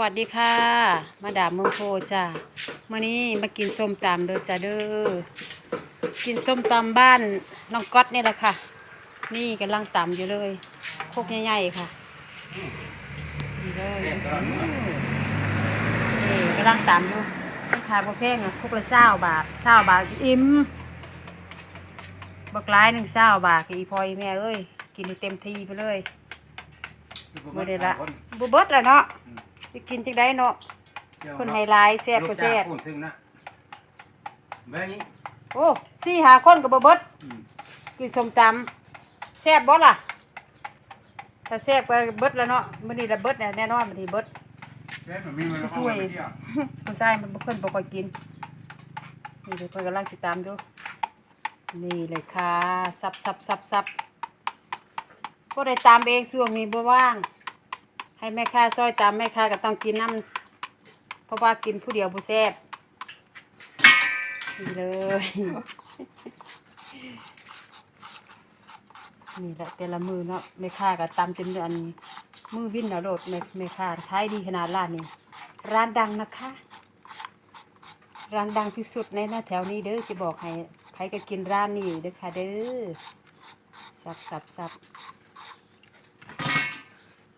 วัสดีค่ะ มาดามเมืองโพจ้ามื่อนี้มากินส้มตำเด้อจ้าเด้อกินส้มตำบ้านน้องก๊อตนี่แหละค่ะ นี่กำลังตำอยู่เลยโคกใหญ่ๆค่ะนี่เลยนี่กำลังตำอยู่ราคาพอแพงอะคุกละเศร้าบาทเศร้าบาทอิ่มบักร้ายหนึ่งเศร้าบาทอีพออีแม่เอ้ยกินเต็มที่ไปเลยบ่ได้ละบ่เบิดล้วเนาะ จะกินจังได้เนาะคนไฮไลท์แซ่บก็แซ่บลูกจ้างคนซึ่งนะแบบนี้โอ้สี่หาคนกับบเบิดอืมกินส้มตำแซ่บบ่ล่ะถ้าแซ่บก็เบิดแล้วเนาะมื้อนี้ละเบิดแน่แน่นอนมื้อนี้เบิดแบบมันมีมันผู้เอาช่วยไปเที่ยวผู้ชายมันบ่เพิ่นบ่ค่อยกินนี่เดี๋ยวเพิ่นกำลังสิตามดูนี่เลยค่ะสับสับสับสับก็ได้ตามเองช่วงนี้บ่ว่าง ให้แม่ค้าซอยตามแม่ค้าก็ต้องกินน้ำเพราะว่ากินผู้เดียวบ่แซ่บนี่เลย นี่แหละแต่ละมือเนาะแม่ค้าก็ตำจนอันมือวิ่นแล้วโดดแม่แม่ค้าขายดีขนาดร้านนี้ ร้านดังนะคะ ร้านดังที่สุดในหน้าแถวนี้เด้อจะบอกให้ใครก็กินร้านนี้เด้อค่ะเด้อสับสับสับ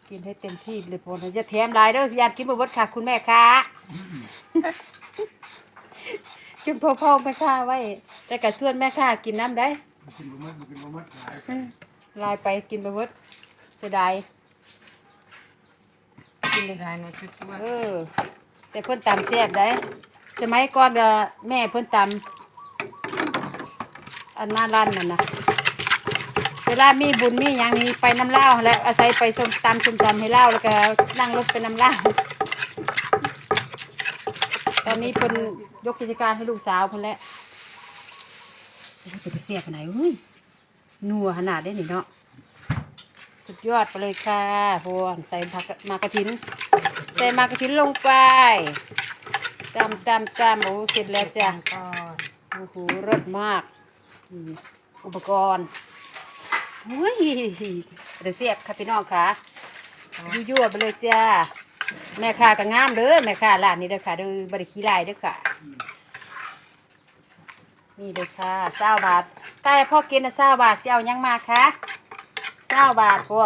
กินให้เต็มที่เลยพอนะจะแถมหลายเด้อยานกินบเบดค่ะคุณแม่ค้าจนพ่อพ่อแม่ค้าไว้แต่กระส่วนแม่ค้ากินน้ำได้กินบ่หมดบ่กินบ่หมดหลายอืมลายไปกินบเบดเสียดายกินเลยได้หนูคิดว่าเออแต่เพิ่นตำแซ่บได้สมัยก่อนก็แม่เพิ่นตำอันหน้าร้านนั่นนะ เวลามีบุญมีอย่างนี้ไปน้ำเล่าวแล้วอาศัยไปส้มตำส้มตำให้เล่าวแล้วก็นั่งรถไปน้ำเล่าวตอนนี้เพิ่นยกกิจการให้ลูกสาวเพิ่นแล้วโอ้ยเป็นเสียขนาดไหนเฮ้ยนัวขนาดได้นี่เนาะสุดยอดไปเลยค่ะพวนใส่ผักมากระถิน ใส่มากระถินลงไปตำตำตำโอ้เสร็จแล้วจ้ะก็โอ้โหรสมากอืมอุปกรณ์ เฮ้ยเดี๋ยวเสียบค่ะพี่น้องค่ะยั่วๆไปเลยจ้าแม่ค้าก็งามเด้อแม่ค้าร้านนี้เด้อค่ะเด้อบริขี้ลายเด้อค่ะ นี่เด้อค่ะเศร้าบาทใกล้พ่อกินนะเศร้าบาทสิเอาหยังมาคะเศร้าบาทพัว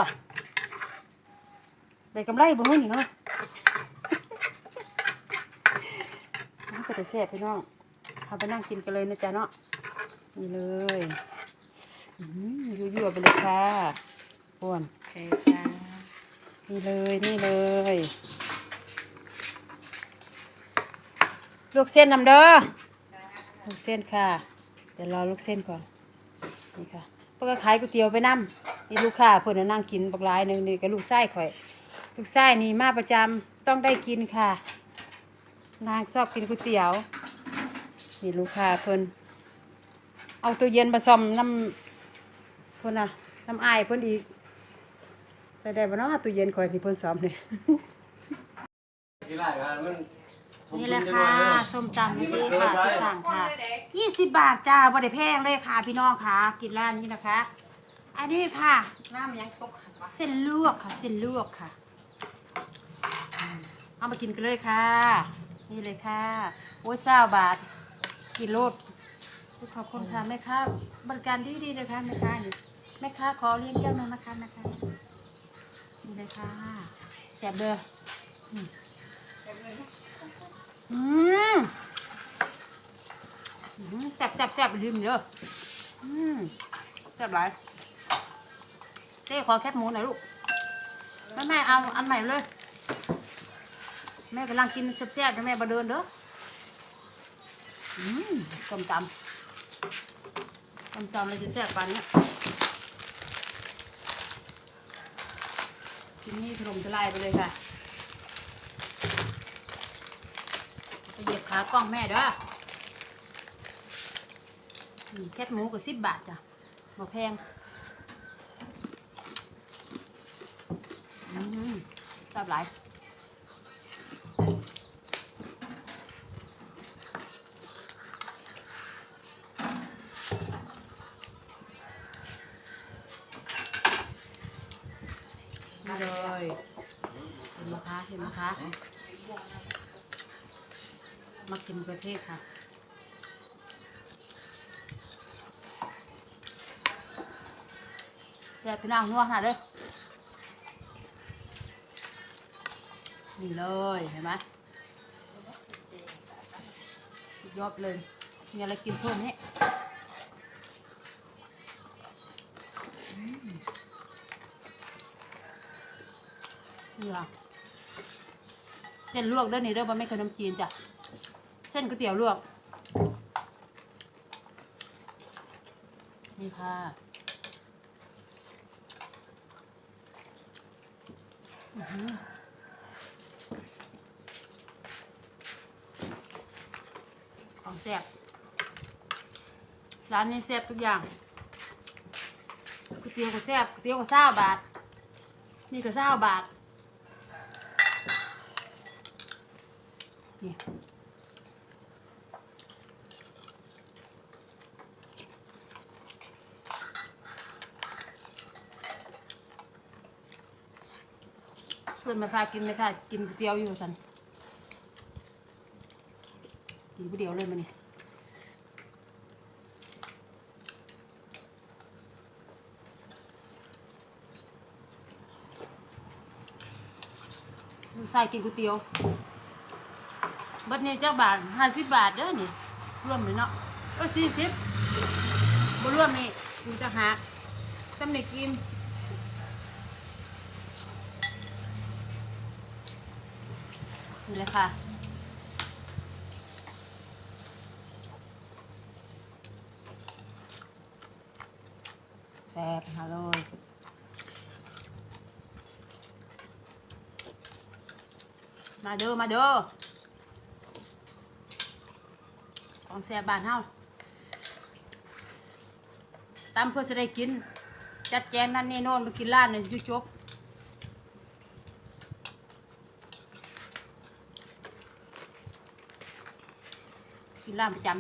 ได้กำไรบ่เฮ้ยนี่เนาะมันก็จะแซ่บพี่น้องเอาไปนั่งกินกันเลยนะจ๊ะเนาะนี่เลยอื้อหือ ยั่วๆไปเลยค่ะอ้วนโอเคค่ะนี่เลยนี่เลยลูกเส้นนำเด้อลูกเส้นค่ะ เดี๋ยวรอลูกเส้นก่อนนี่ค่ะเพื่อขายก๋วยเตี๋ยวไปนั่นี่ลูกค้าเพื่อนนะนั่งกินบักหลายหนึ่งนี่กับลูกไส้ข่อย ลูกไส้นี่มาประจำต้องได้กินค่ะ นางชอบกินก๋วยเตี๋ยว นี่ลูกค้าเพิ่นเอาตัวเย็นมาซ่อมน้ำเพิ่นน่ะน้ำอายเพิ่นอีกใส่ได้บ่เนาะตู้เย็นคอยที่เพิ่นซ้อมนี่ ที่ไรครับมันสมนี่ดุแหละจังค่ะเลยส้มตำนี่ค่ะที่สั่งค่ะ20บาทจ้าบ่ได้แพงเลยค่ะพี่น้องค่ะ กินร้านนี้นะคะ อันนี้ค่ะ น้ำยังตกหันวะเส้นลวกค่ะ เส้นลวกค่ะอืมเอามากินกันเลยค่ะ นี่เลยค่ะ โอ้ย20บาทกิโลด ขอบคุณค่ะแม่ค้าบริการดีดีๆเลยค่ะแม่ค้านี่แม่ค้าขอเลี้ยงแก้วหนึงนะคะแม่ค้านี่เลยค่ะแซบเด้ออืมอืมอืมแซบแซบแซบลืมเด้ออืมแซบหลายเจ๊ขอแคบหมูหน่อยลูกแม่แม่เอาอันใหม่เลย แม่กำลังกินแซ่บๆนะแม่บาเดินเด้ออืมส้มตำ ส้มตำเราจะแซ่บปานเนี้ยกินนี่ถล่มทลายไปเลยค่ะจะเหยียบขากล้องแม่เด้อแคบหมูก็สิบบาทจ้ะบ่แพงอืมแซ่บหลาย นี่ เลยเห็นไหมคะเห็นไหมคะมากินมะเทศค่ะแซ่บพี่น้องนัวขนาดเลยนี่เลยเห็นไหมสุดยอดเลยมีอะไรกินเพิ่มนี่ เส้นลวกเด้อนี่เด้อบ่ไม่นขนมจีนจ้ะเส้นก๋วยเตี๋ยวลวก นี่ค่ะอื้อหือของแซ่บร้านนี้แซ่บทุกอย่างก๋วยเตี๋ยวก็แซ่บก๋วยเตี๋ยวก็เศร้าบาท นี่ก็เศร้าบาท นี่ชวนมาพากินเลยค่ะ กินก๋วยเตี๋ยวอยู่สันกินก๋วยเตี๋ยวเลยมาเนี่ยลูกชายกินก๋วยเตี๋ยว บัดนี้จักบาทห้าสิบบาทเด้อนี่รวมเลยเนาะเออสี่สิบบรวมนี่กูจะหาสำเร็จกินนี่เลยค่ะแซ่บหาเลยมาเด้อมาเด้อ ของแซ่บบานเฮาตามเพื่อจะได้กิน จัดแจงนั่นนี่โน่นมากินร้านนี่ยุจบกินร้านประจำ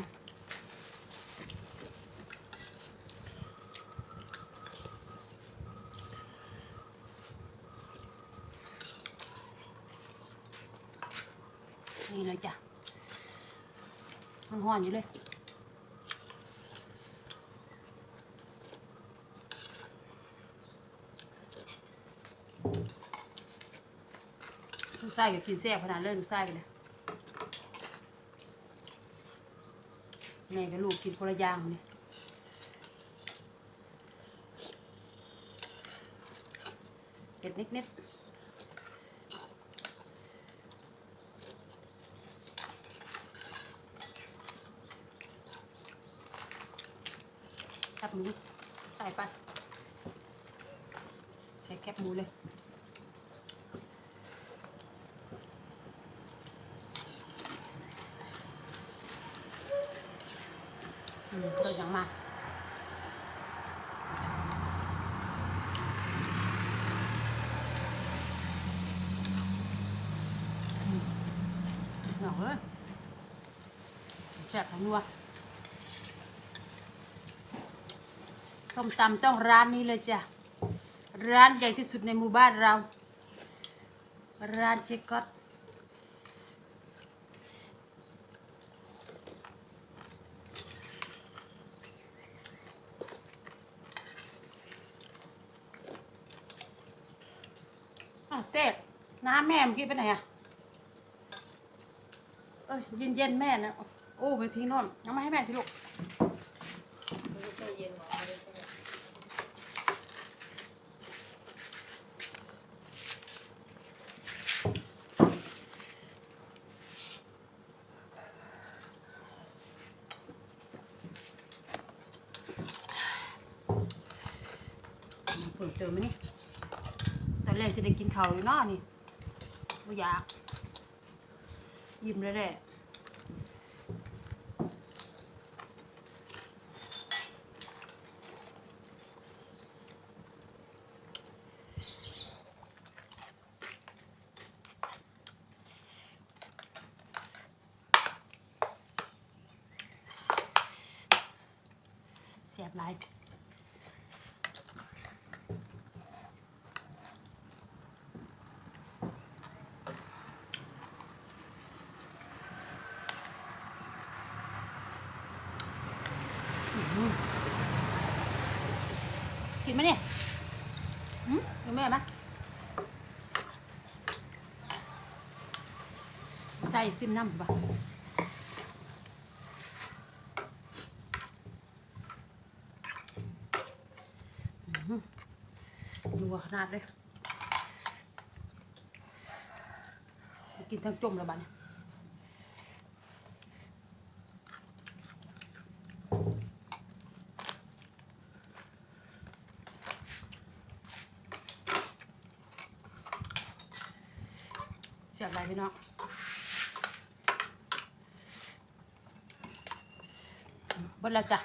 นี่เลยจ้ะ มันห้อนอยู่เลยลูไส้ก็กินแซ่บขนาดเลยลูไส้กันเลยแม่กับลูกกินคนละอย่างเนี่ยเผ็ดนิดนิดแคบหมูใส่ ไปใส่แคบหมูเลยอืมตัวอย่างมาอืมหน่อยเอ้ยแซ่บทั้งนัว ส้มตำต้องร้านนี้เลยจ้ะ ร้านใหญ่ที่สุดในหมู่บ้านเรา ร้านเจก๊อตเต้น้ำแม่เมื่อกี้ไปไหนอะเอ้ยเย็นเย็นแม่นะโอ้ไปทิ้งโน่นยังไม่ให้แม่สิลูกไม่ได้ใจเย็นหรอกไม่ได้ใจเย็น เติมมานี่ตอนแรกจะได้กินเขาวอยู่เนอนี่ไม่อยาก ยิ้มแล้วแหละเสียบหลาย แม่ไหมใส่ ซิมน้ำป่ะดูขนาดเลยกินทั้งจมแล้วบ้านยเสียบอะไรพี่น้อง เบดแล้วจ้ะ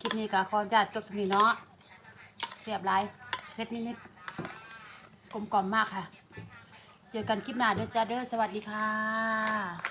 คลิปนี้ก็ขอญาตจบสมีเนาะเสียบไรเผ็ดนิดๆกลมกล่อมมากค่ะ เจอกันคลิปหน้าเด้อจ้าเด้อสวัสดีค่ะ